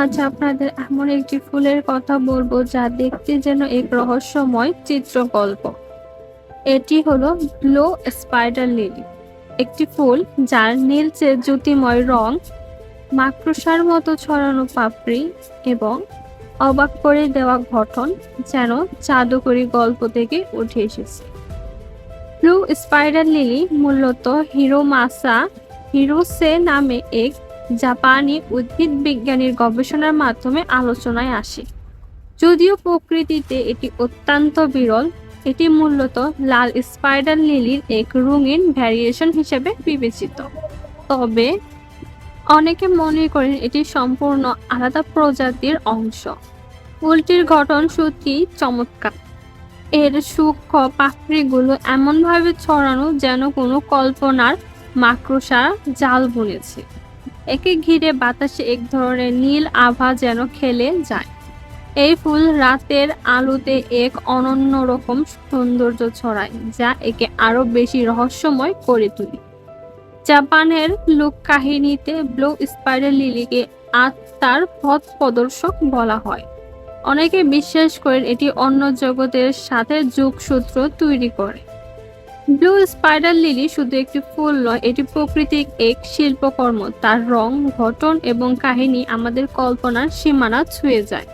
আজ আপনাদের এমন একটি ফুলের কথা বলব যা দেখতে যেন এক রহস্যময় চিত্রকল্প। এটি হলো ব্লো স্পাইডার লিলি। একটি ফুল যার নীলচে জ্যোতিময় রং, মাকড়সার মতো ছড়ানো পাপড়ি এবং অবাক করে দেওয়া গঠন যেন জাদুকরি গল্প থেকে উঠে এসেছে। ব্লু স্পাইডার লিলি মূলত হিরো হিরোমাসা হিরোসে নামে এক জাপানি উদ্ভিদ বিজ্ঞানীর গবেষণার মাধ্যমে আলোচনায় আসে। যদিও প্রকৃতিতে এটি অত্যন্ত বিরল, এটি মূলত লাল স্পাইডার লিলির এক রঙিন ভ্যারিয়েশন হিসেবে বিবেচিত। তবে অনেকে মনে করেন এটি সম্পূর্ণ আলাদা প্রজাতির অংশ। ফুলটির গঠন সত্যি চমৎকার। এর সূক্ষ্ম পাপড়িগুলো এমনভাবে ছড়ানো যেন কোনো কল্পনার মাকড়সা জাল বুনেছে। একে ঘিরে বাতাসে এক ধরনের নীল আভা যেন খেলে যায়। এই ফুল রাতের আলোতে এক অনন্য রকম সৌন্দর্য ছড়ায়, যা একে আরও বেশি রহস্যময় করে তোলে। জাপানের লোক কাহিনীতে ব্লু স্পাইডার লিলিকে আত্মার পথ প্রদর্শক বলা হয়। অনেকে বিশ্বাস করেন এটি অন্য জগতের সাথে যোগসূত্র তৈরি করে। ব্লু স্পাইডার লিলি শুধু একটি ফুল নয়, এটি প্রকৃতিক এক শিল্পকর্ম। তার রং ঘটন এবং কাহিনী আমাদের কল্পনার সীমানা ছুঁয়ে যায়।